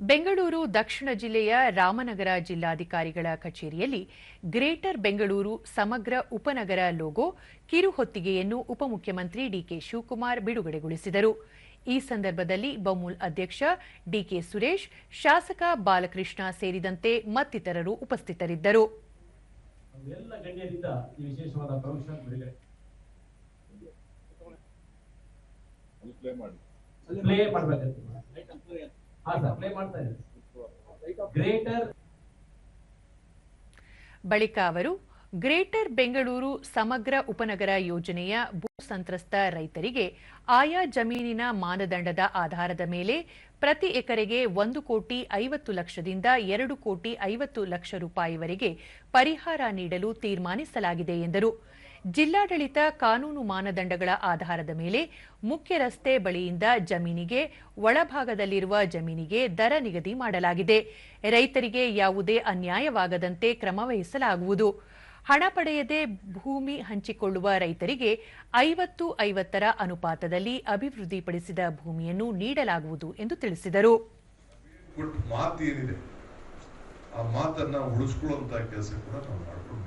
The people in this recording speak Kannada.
ಬೆಂಗಳೂರು ದಕ್ಷಿಣ ಜಿಲ್ಲೆಯ ರಾಮನಗರ ಜಿಲ್ಲಾಧಿಕಾರಿಗಳ ಕಚೇರಿಯಲ್ಲಿ ಗ್ರೇಟರ್ ಬೆಂಗಳೂರು ಸಮಗ್ರ ಉಪನಗರ ಲೋಗೋ ಕಿರುಹೊತ್ತಿಗೆಯನ್ನು ಉಪಮುಖ್ಯಮಂತ್ರಿ ಡಿಕೆ ಶಿವಕುಮಾರ್ ಬಿಡುಗಡೆಗೊಳಿಸಿದರು. ಈ ಸಂದರ್ಭದಲ್ಲಿ ಬಮೂಲ್ ಅಧ್ಯಕ್ಷ ಡಿಕೆ ಸುರೇಶ್ ಶಾಸಕ ಬಾಲಕೃಷ್ಣ ಸೇರಿದಂತೆ ಮತ್ತಿತರರು ಉಪಸ್ಥಿತರಿದ್ದರು. ಪ್ಲೇ ಮಾಡಿ. ಬಳಿಕ ಅವರು ಗ್ರೇಟರ್ ಬೆಂಗಳೂರು ಸಮಗ್ರ ಉಪನಗರ ಯೋಜನೆಯ ಭೂ ಸಂತ್ರಸ್ತ ರೈತರಿಗೆ ಆಯಾ ಜಮೀನಿನ ಮಾನದಂಡದ ಆಧಾರದ ಮೇಲೆ ಪ್ರತಿ ಎಕರೆಗೆ ಒಂದು ಕೋಟಿ ಐವತ್ತು ಲಕ್ಷದಿಂದ ಎರಡು ಕೋಟಿ ಐವತ್ತು ಲಕ್ಷ ರೂಪಾಯಿವರೆಗೆ ಪರಿಹಾರ ನೀಡಲು ತೀರ್ಮಾನಿಸಲಾಗಿದೆ ಎಂದರು. ಜಿಲ್ಲಾಡಳಿತ ಕಾನೂನು ಮಾನದಂಡಗಳ ಆಧಾರದ ಮೇಲೆ ಮುಖ್ಯ ರಸ್ತೆ ಬಳಿಯಿಂದ ಜಮೀನಿಗೆ ಒಳಭಾಗದಲ್ಲಿರುವ ಜಮೀನಿಗೆ ದರ ನಿಗದಿ ಮಾಡಲಾಗಿದೆ. ರೈತರಿಗೆ ಯಾವುದೇ ಅನ್ಯಾಯವಾಗದಂತೆ ಕ್ರಮವಹಿಸಲಾಗುವುದು ಹಣ ಪಡೆಯದೆ ಭೂಮಿ ಹಂಚಿಕೊಳ್ಳುವ ರೈತರಿಗೆ ಐವತ್ತು ಐವತ್ತರ ಅನುಪಾತದಲ್ಲಿ ಅಭಿವೃದ್ಧಿಪಡಿಸಿದ ಭೂಮಿಯನ್ನು ನೀಡಲಾಗುವುದು ಎಂದು ತಿಳಿಸಿದರು. ಆ ಮಾತನ್ನ ಉಳಿಸ್ಕೊಳ್ಳುವಂತಹ ಕೆಲಸ ಕೂಡ ನಾವು ಮಾಡ್ಕೊಂಡು